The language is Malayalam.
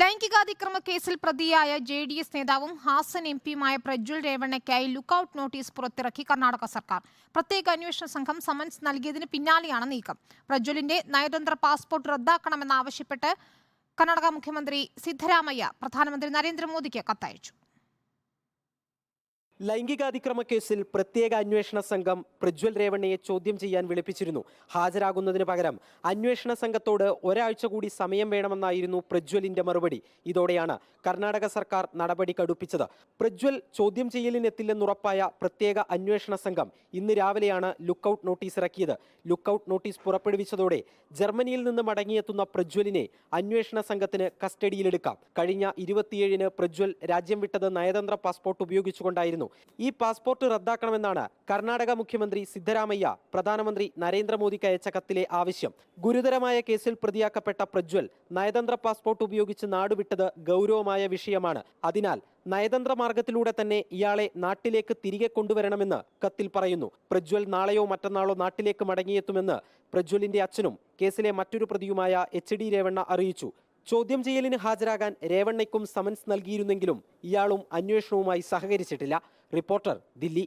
ലൈംഗികാതിക്രമ കേസിൽ പ്രതിയായ ജെ ഡി എസ് നേതാവും ഹാസൻ എം പിയുമായ പ്രജ്വൽ രേവണ്ണയ്ക്കായി ലുക്കൌട്ട് നോട്ടീസ് പുറത്തിറക്കി കർണാടക സർക്കാർ. പ്രത്യേക അന്വേഷണ സംഘം സമൻസ് നൽകിയതിന് പിന്നാലെയാണ് നീക്കം. പ്രജ്വലിന്റെ നയതന്ത്ര പാസ്പോർട്ട് റദ്ദാക്കണമെന്നാവശ്യപ്പെട്ട് കർണാടക മുഖ്യമന്ത്രി സിദ്ധരാമയ്യ പ്രധാനമന്ത്രി നരേന്ദ്രമോദിക്ക് കത്തയച്ചു. ലൈംഗികാതിക്രമ കേസിൽ പ്രത്യേക അന്വേഷണ സംഘം പ്രജ്വൽ രേവണ്ണയെ ചോദ്യം ചെയ്യാൻ വിളിപ്പിച്ചിരുന്നു. ഹാജരാകുന്നതിന് പകരം അന്വേഷണ സംഘത്തോട് ഒരാഴ്ച കൂടി സമയം വേണമെന്നായിരുന്നു പ്രജ്വലിന്റെ മറുപടി. ഇതോടെയാണ് കർണാടക സർക്കാർ നടപടി കടുപ്പിച്ചത്. പ്രജ്വൽ ചോദ്യം ചെയ്യലിനെത്തില്ലെന്നുറപ്പായ പ്രത്യേക അന്വേഷണ സംഘം ഇന്ന് രാവിലെയാണ് ലുക്കൌട്ട് നോട്ടീസ് ഇറക്കിയത്. ലുക്കൌട്ട് നോട്ടീസ് പുറപ്പെടുവിച്ചതോടെ ജർമ്മനിയിൽ നിന്ന് മടങ്ങിയെത്തുന്ന പ്രജ്വലിനെ അന്വേഷണ സംഘത്തിന് കസ്റ്റഡിയിലെടുക്കാം. കഴിഞ്ഞ ഇരുപത്തിയേഴിന് പ്രജ്വൽ രാജ്യം വിട്ടത് നയതന്ത്ര പാസ്പോർട്ട് ഉപയോഗിച്ചുകൊണ്ടായിരുന്നു. ഈ പാസ്പോർട്ട് റദ്ദാക്കണമെന്നാണ് കർണാടക മുഖ്യമന്ത്രി സിദ്ധരാമയ്യ പ്രധാനമന്ത്രി നരേന്ദ്രമോദിക്ക് അയച്ച കത്തിലെ ആവശ്യം. ഗുരുതരമായ കേസിൽ പ്രതിയാക്കപ്പെട്ട പ്രജ്വൽ നയതന്ത്ര പാസ്പോർട്ട് ഉപയോഗിച്ച് നാടുവിട്ടത് ഗൗരവമായ വിഷയമാണ്. അതിനാൽ നയതന്ത്ര മാർഗത്തിലൂടെ തന്നെ ഇയാളെ നാട്ടിലേക്ക് തിരികെ കൊണ്ടുവരണമെന്ന് കത്തിൽ പറയുന്നു. പ്രജ്വൽ നാളെയോ മറ്റന്നാളോ നാട്ടിലേക്ക് മടങ്ങിയെത്തുമെന്ന് പ്രജ്വലിന്റെ അച്ഛനും കേസിലെ മറ്റൊരു പ്രതിയുമായ എച്ച് ഡി രേവണ്ണ അറിയിച്ചു. ചോദ്യം ചെയ്യലിന് ഹാജരാകാൻ രേവണ്ണയ്ക്കും സമൻസ് നൽകിയിരുന്നെങ്കിലും ഇയാളും അന്വേഷണവുമായി സഹകരിച്ചിട്ടില്ല. റിപ്പോർട്ടർ ദില്ലി